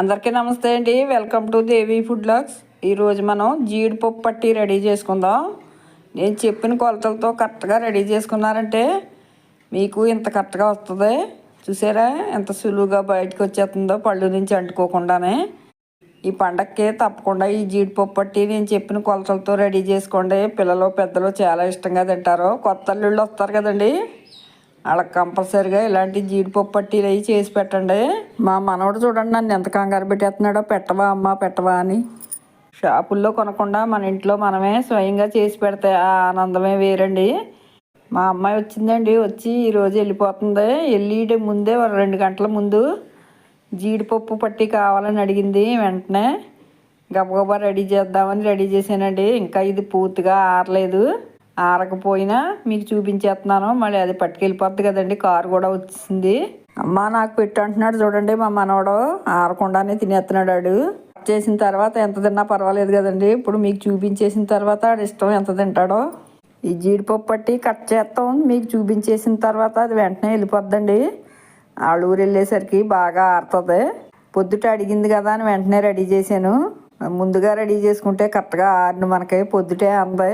అందరికీ నమస్తే అండి. Welcome to Devi food logs ఈరోజు మనం జీడిపప్పు పట్టి రెడీ చేసుకుందాం. నేను చెప్పిన కొలతలతో కరెక్ట్గా రెడీ చేసుకున్నారంటే మీకు ఇంత కరెక్ట్గా వస్తుంది. చూసారా ఎంత సులువుగా బయటకు వచ్చేస్తుందో పళ్ళు నుంచి అంటుకోకుండానే. ఈ పండక్కి తప్పకుండా ఈ జీడిపప్పు పట్టి నేను చెప్పిన కొలతలతో రెడీ చేసుకోండి. పిల్లలు పెద్దలు చాలా ఇష్టంగా తింటారు. కొత్త అల్లుళ్ళు వస్తారు కదండీ. వాళ్ళకి కంపల్సరిగా ఇలాంటి జీడిపప్పు పట్టీలు అవి చేసి పెట్టండి. మా మనవడు చూడండి నన్ను ఎంత కంగారు పెట్టేస్తున్నాడో పెట్టవా అమ్మ పెట్టవా అని. షాపుల్లో కొనకుండా మన ఇంట్లో మనమే స్వయంగా చేసి పెడితే ఆ ఆనందమే వేరండి. మా అమ్మాయి వచ్చిందండి వచ్చి ఈరోజు వెళ్ళిపోతుంది. వెళ్ళి ముందే ఒక రెండు గంటల ముందు జీడిపప్పు పట్టి కావాలని అడిగింది వెంటనే. గబగబా రెడీ చేద్దామని రెడీ చేశానండి. ఇంకా ఇది పూర్తిగా ఆరలేదు. ఆరకపోయినా మీకు చూపించేస్తున్నాను. మళ్ళీ అది పట్టుకెళ్ళిపోద్ది కదండి. కారు కూడా వచ్చింది అమ్మ నాకు పెట్టు అంటున్నాడు చూడండి మా మనవడు. ఆరకుండానే తినేస్తున్నాడు చేసిన తర్వాత ఎంత తిన్నా పర్వాలేదు కదండి. ఇప్పుడు మీకు చూపించేసిన తర్వాత ఆడు ఇష్టం ఎంత తింటాడో. ఈ జీడిపప్పు పట్టి కట్ చేస్తాం. మీకు చూపించేసిన తర్వాత అది వెంటనే వెళ్ళిపోద్దండి. వాళ్ళ ఊరు వెళ్ళేసరికి బాగా ఆరుతుంది. పొద్దుట అడిగింది కదా అని వెంటనే రెడీ చేశాను. ముందుగా రెడీ చేసుకుంటే కరెక్ట్గా ఆరిన మనకి పొద్దుటే అంది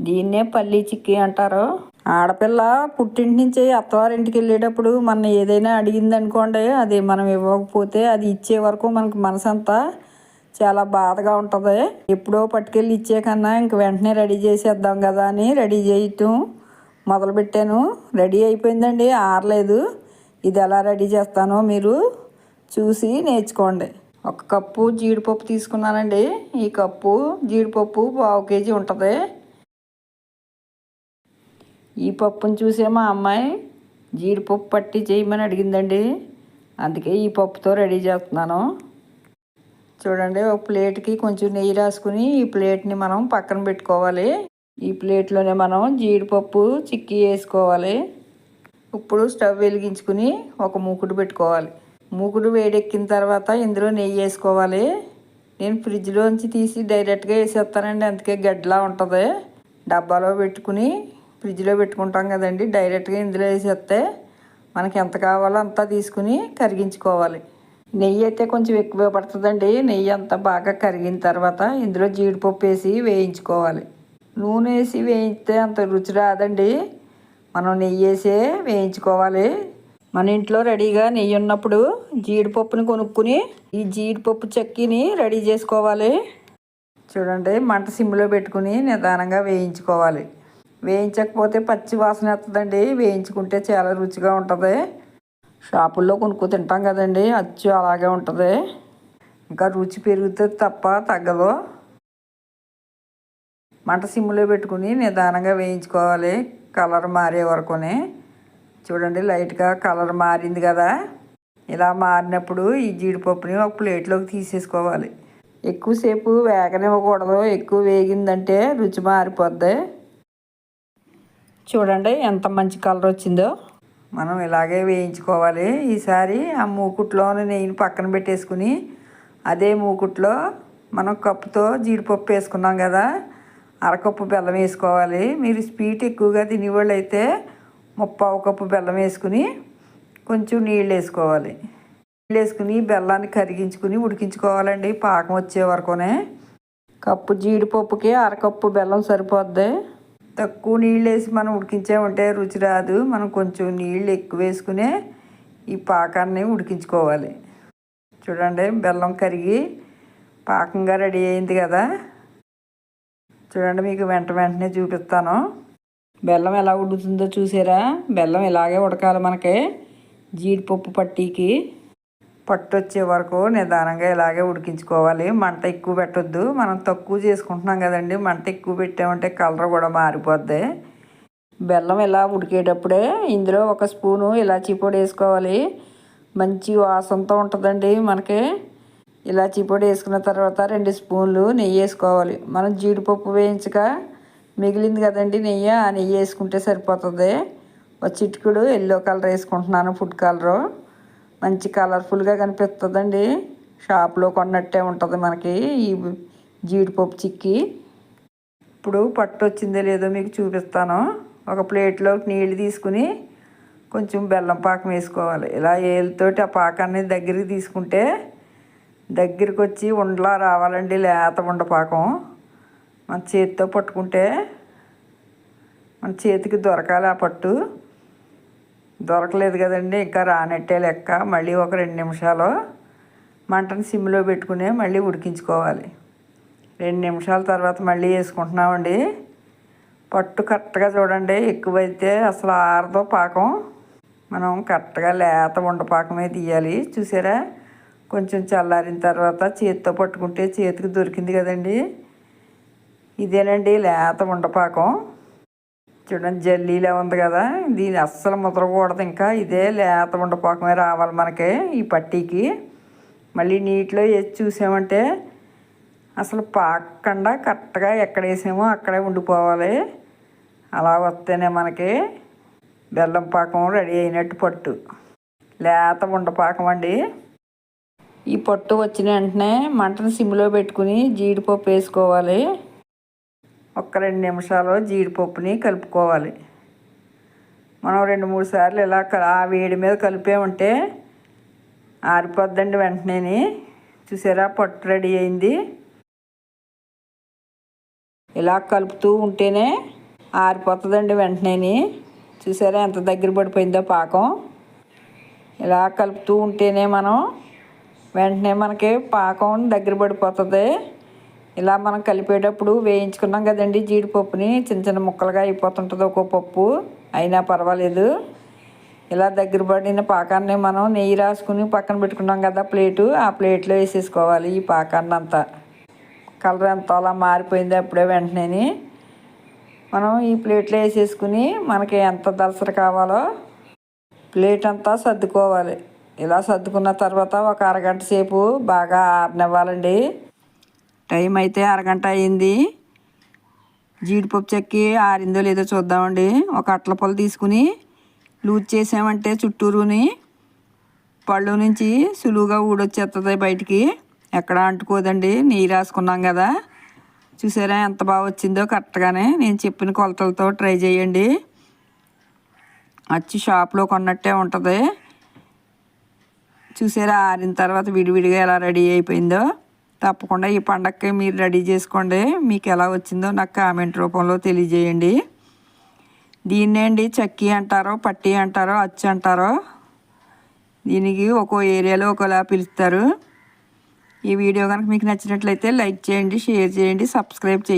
దీన్నే పల్లి చిక్కి అంటారు. ఆడపిల్ల పుట్టింటి నుంచి అత్తవారింటికి వెళ్ళేటప్పుడు మన ఏదైనా అడిగింది అనుకోండి అది మనం ఇవ్వకపోతే అది ఇచ్చే వరకు మనకు మనసంతా చాలా బాధగా ఉంటుంది. ఎప్పుడో పట్టుకెళ్ళి ఇచ్చే కన్నా ఇంక వెంటనే రెడీ చేసేద్దాం కదా అని రెడీ చేయటం మొదలుపెట్టాను. రెడీ అయిపోయిందండి ఆరలేదు. ఇది ఎలా రెడీ చేస్తానో మీరు చూసి నేర్చుకోండి. ఒక కప్పు జీడిపప్పు తీసుకున్నానండి. ఈ కప్పు జీడిపప్పు పావు కేజీ ఉంటుంది. ఈ పప్పును చూసే మా అమ్మాయి జీడిపప్పు పట్టి చేయమని అడిగిందండి. అందుకే ఈ పప్పుతో రెడీ చేస్తున్నాను. చూడండి ఒక ప్లేట్కి కొంచెం నెయ్యి రాసుకుని ఈ ప్లేట్ని మనం పక్కన పెట్టుకోవాలి. ఈ ప్లేట్లోనే మనం జీడిపప్పు చిక్కి వేసుకోవాలి. ఇప్పుడు స్టవ్ వెలిగించుకుని ఒక మూకుడు పెట్టుకోవాలి. మూకుడు వేడెక్కిన తర్వాత ఇందులో నెయ్యి వేసుకోవాలి. నేను ఫ్రిడ్జ్లోంచి తీసి డైరెక్ట్గా వేసేస్తానండి అందుకే గడ్డలా ఉంటుంది. డబ్బాలో పెట్టుకుని ఫ్రిడ్జ్లో పెట్టుకుంటాం కదండి. డైరెక్ట్గా ఇందులో వేసేస్తే మనకి ఎంత కావాలో అంతా తీసుకుని కరిగించుకోవాలి. నెయ్యి అయితే కొంచెం ఎక్కువ పడుతుందండి. నెయ్యి అంతా బాగా కరిగిన తర్వాత ఇందులో జీడిపప్పు వేసి వేయించుకోవాలి. నూనె వేసి వేయిస్తే అంత రుచి రాదండి. మనం నెయ్యి వేసే వేయించుకోవాలి. మన ఇంట్లో రెడీగా నెయ్యి ఉన్నప్పుడు జీడిపప్పుని కొనుక్కుని ఈ జీడిపప్పు చెక్కిని రెడీ చేసుకోవాలి. చూడండి మంట సిమ్లో పెట్టుకుని నిదానంగా వేయించుకోవాలి. వేయించకపోతే పచ్చి వాసన వస్తుందండి వేయించుకుంటే చాలా రుచిగా ఉంటుంది. షాపుల్లో కొనుక్కు తింటాం కదండి. అచ్చు అలాగే ఉంటుంది. ఇంకా రుచి పెరుగుతుంది తప్ప తగ్గదు. మంట సిమ్లో పెట్టుకుని నిదానంగా వేయించుకోవాలి. కలర్ మారే వరకుని. చూడండి లైట్గా కలర్ మారింది కదా. ఇలా మారినప్పుడు ఈ జీడిపప్పుని ఒక ప్లేట్లోకి తీసేసుకోవాలి. ఎక్కువసేపు వేగనివ్వకూడదు. ఎక్కువ వేగిందంటే రుచి మారిపోద్ది. చూడండి ఎంత మంచి కలర్ వచ్చిందో. మనం ఇలాగే వేయించుకోవాలి. ఈసారి ఆ మూకుట్లోని నెయ్యిని పక్కన పెట్టేసుకుని అదే మూకుట్లో మనం కప్పుతో జీడిపప్పు వేసుకున్నాం కదా అరకప్పు బెల్లం వేసుకోవాలి. మీరు స్వీట్ ఎక్కువగా తినేవాళ్ళు అయితే ముప్పావు కప్పు బెల్లం వేసుకుని కొంచెం నీళ్ళు వేసుకోవాలి. నీళ్ళు వేసుకుని బెల్లాన్ని కరిగించుకుని ఉడికించుకోవాలండి పాకం వచ్చే వరకునే. కప్పు జీడిపప్పుకి అరకప్పు బెల్లం సరిపోద్ది. తక్కువ నీళ్ళు వేసి మనం ఉడికించామంటే రుచి రాదు. మనం కొంచెం నీళ్ళు ఎక్కువ వేసుకునే ఈ పాకాన్ని ఉడికించుకోవాలి. చూడండి బెల్లం కరిగి పాకంగా రెడీ అయింది కదా. చూడండి మీకు వెంట వెంటనే చూపిస్తాను. బెల్లం ఎలా ఉడుకుతుందో చూసారా? బెల్లం ఇలాగే ఉడకాలి మనకి. జీడిపప్పు పట్టీకి. పట్టు వచ్చే వరకు నిదానంగా ఇలాగే ఉడికించుకోవాలి. మంట ఎక్కువ పెట్టొద్దు. మనం తక్కువ చేసుకుంటున్నాం కదండి. మంట ఎక్కువ పెట్టామంటే కలర్ కూడా మారిపోద్ది. బెల్లం ఇలా ఉడికేటప్పుడే ఇందులో ఒక స్పూను ఇలాచీ పొడి వేసుకోవాలి. మంచి వాసనతో ఉంటుందండి మనకి. ఇలాచీ పొడి వేసుకున్న తర్వాత రెండు స్పూన్లు నెయ్యి వేసుకోవాలి. మనం జీడిపప్పు వేయించక మిగిలింది కదండి నెయ్యి ఆ నెయ్యి వేసుకుంటే సరిపోతుంది. ఒక చిటికుడు ఎల్లో కలర్ వేసుకుంటున్నాను ఫుడ్ కలరు. మంచి కలర్ఫుల్గా కనిపిస్తుందండి. షాప్లో కొన్నట్టే ఉంటుంది మనకి ఈ జీడిపప్పు చిక్కి. ఇప్పుడు పట్టు వచ్చిందో లేదో మీకు చూపిస్తాను. ఒక ప్లేట్లో నీళ్ళు తీసుకుని కొంచెం బెల్లం పాకం వేసుకోవాలి. ఇలా ఏళ్ళతోటి ఆ పాకాన్ని దగ్గరికి తీసుకుంటే దగ్గరికి వచ్చి ఉండలా రావాలండి లేత ఉండపాకం మన చేతితో పట్టుకుంటే మన చేతికి దొరకాలి ఆ పట్టు. దొరకలేదు కదండి ఇంకా రానట్టే లెక్క. మళ్ళీ ఒక రెండు నిమిషాలు మంటను సిమ్లో పెట్టుకుని మళ్ళీ ఉడికించుకోవాలి. రెండు నిమిషాల తర్వాత మళ్ళీ వేసుకుంటున్నామండి. పట్టు కరెక్ట్గా చూడండి ఎక్కువైతే అసలు ఆరదో పాకం. మనం కరెక్ట్గా లేత ఉండపాకమే తీయాలి. చూసారా? కొంచెం చల్లారిన తర్వాత చేతితో పట్టుకుంటే చేతికి దొరికింది కదండి. ఇదేనండి లేత ఉండపాకం చూడండి జల్లీలా ఉంది కదా. దీని అస్సలు ముద్రకూడదు ఇంకా. ఇదే లేత ఉండపాకమే రావాలి మనకి ఈ పట్టీకి. మళ్ళీ నీటిలో వేసి చూసామంటే అసలు పాకకుండా కరెక్ట్గా ఎక్కడ వేసామో అక్కడే ఉండిపోవాలి. అలా వస్తేనే మనకి బెల్లం పాకం రెడీ అయినట్టు పట్టు. లేత ఉండపాకం అండి. ఈ పట్టు వచ్చిన వెంటనే మంటను సిమ్లో పెట్టుకుని జీడిపప్పు వేసుకోవాలి. ఒక్క రెండు నిమిషాలు జీడిపప్పుని కలుపుకోవాలి. మనం రెండు మూడు సార్లు ఇలా ఆ వేడి మీద కలిపామంటే ఆరిపోద్దండి వెంటనే చూసారా పొట్టు రెడీ అయింది. ఇలా కలుపుతూ ఉంటేనే ఆరిపోతుందండి వెంటనే చూసారా ఎంత దగ్గర పడిపోయిందో పాకం. ఇలా కలుపుతూ ఉంటేనే మనం వెంటనే మనకి పాకం దగ్గర పడిపోతుంది. ఇలా మనం కలిపేటప్పుడు వేయించుకున్నాం కదండి జీడిపప్పుని. చిన్న చిన్న ముక్కలుగా అయిపోతుంటుంది ఒక్కో పప్పు. అయినా పర్వాలేదు. ఇలా దగ్గర పడిన పాకాన్ని మనం నెయ్యి రాసుకుని పక్కన పెట్టుకున్నాం కదా ప్లేటు. ఆ ప్లేట్లో వేసేసుకోవాలి ఈ పాకాన్ని అంతా కలర్ ఎంత అలా మారిపోయింది అప్పుడే వెంటనే మనం ఈ ప్లేట్లో వేసేసుకుని మనకి ఎంత దలసరి కావాలో ప్లేట్ అంతా సర్దుకోవాలి. ఇలా సర్దుకున్న తర్వాత ఒక అరగంట సేపు బాగా ఆరనివ్వాలండి. టైం అయితే అరగంట అయింది. జీడిపప్పు చెక్కి ఆరిందో లేదో చూద్దామండి. ఒక అట్ల పొల తీసుకుని లూజ్ చేసామంటే చుట్టూరుని పళ్ళు నుంచి సులువుగా ఊడొచ్చేస్తుంది బయటికి. ఎక్కడ అంటుకోదండి. నెయ్యి రాసుకున్నాం కదా. చూసారా ఎంత బాగా వచ్చిందో కరెక్ట్గానే. నేను చెప్పిన కొలతలతో ట్రై చేయండి. వచ్చి షాప్లో కొన్నట్టే ఉంటుంది. చూసారా ఆరిన తర్వాత విడివిడిగా ఎలా రెడీ అయిపోయిందో. తప్పకుండా ఈ పండగకి మీరు రెడీ చేసుకోండి. మీకు ఎలా వచ్చిందో నాకు కామెంట్ రూపంలో తెలియజేయండి. దీన్నే అండి చక్కి అంటారో పట్టి అంటారో అచ్చు అంటారో దీనికి ఒక్కో ఏరియాలో ఒకలా పిలుస్తారు. ఈ వీడియో కనుక మీకు నచ్చినట్లయితే లైక్ చేయండి షేర్ చేయండి సబ్స్క్రైబ్ చేయండి